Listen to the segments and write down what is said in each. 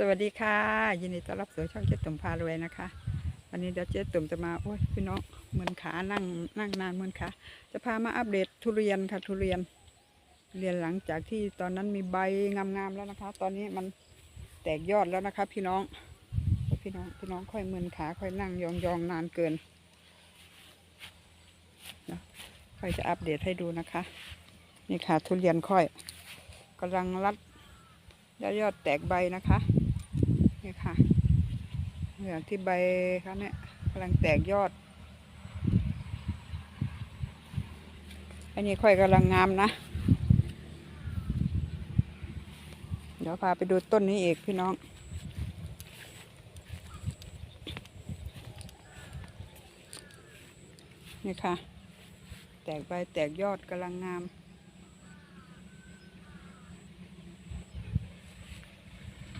สวัสดีค่ะ ยินดีต้อนรับสู่ช่องเจ๊ตุ่มพารวยนะคะ วันนี้เดี๋ยวเจ๊ตุ่มจะมาโอ้ยพี่น้องเหมือนขานั่งนั่งนานเหมือนขาจะพามาอัปเดตทุเรียนค่ะทุเรียนเรียนหลังจากที่ตอนนั้นมีใบงามๆแล้วนะคะ ตอนนี้มันแตกยอดแล้วนะคะ พี่น้องพี่น้องพี่น้องค่อยเมึนขาค่อยนั่งยองๆนานเกินนะค่อยจะอัปเดตให้ดูนะคะ นี่ค่ะทุเรียนค่อยกำลังรัดยอดแตกใบนะคะ นี่ค่ะเหลืองที่ใบเขาเนี่ยกำลังแตกยอด อันนี้ค่อยกำลังงามนะ เดี๋ยวพาไปดูต้นนี้อีกพี่น้อง นี่ค่ะ แตกใบแตกยอดกำลังงาม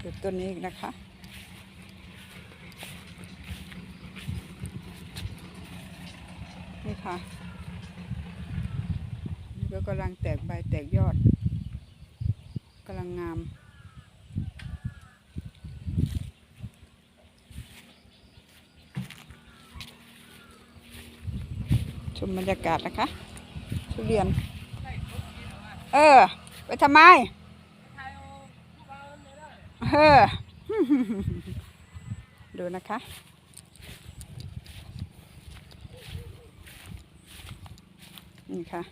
ดูต้นนี้อีกนะคะ นี่ค่ะนี่ก็กำลังแตกใบแตกยอดกำลังงามชมบรรยากาศนะคะทุเรียน เออ ไปทำไมเออดูนะคะ นี่ค่ะ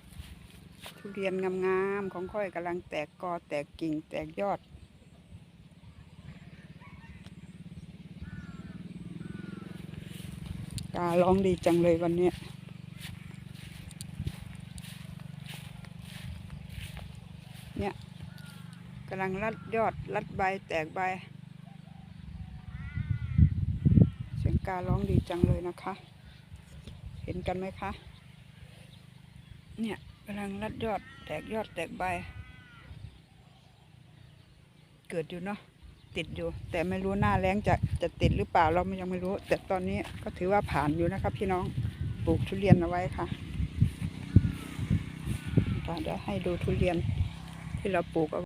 ทุเรียนงามๆของค่อยกำลังแตกกอแตกกิ่งแตกยอด การ้องดีจังเลยวันนี้เนี่ยกำลังรัดยอดรัดใบแตกใบ เสียงการ้องดีจังเลยนะคะ เห็นกันไหมคะ เนี่ยกำลังรัดยอดแตกยอดแตกใบ เกิดอยู่เนาะติดอยู่ แต่ไม่รู้หน้าแรงจะจะติดหรือเปล่าเรายังไม่รู้ แต่ตอนนี้ก็ถือว่าผ่านอยู่นะครับ พี่น้องปลูกทุเรียนเอาไว้ค่ะค่ะเดี๋ยวให้ดูทุเรียนที่เราปลูกเอา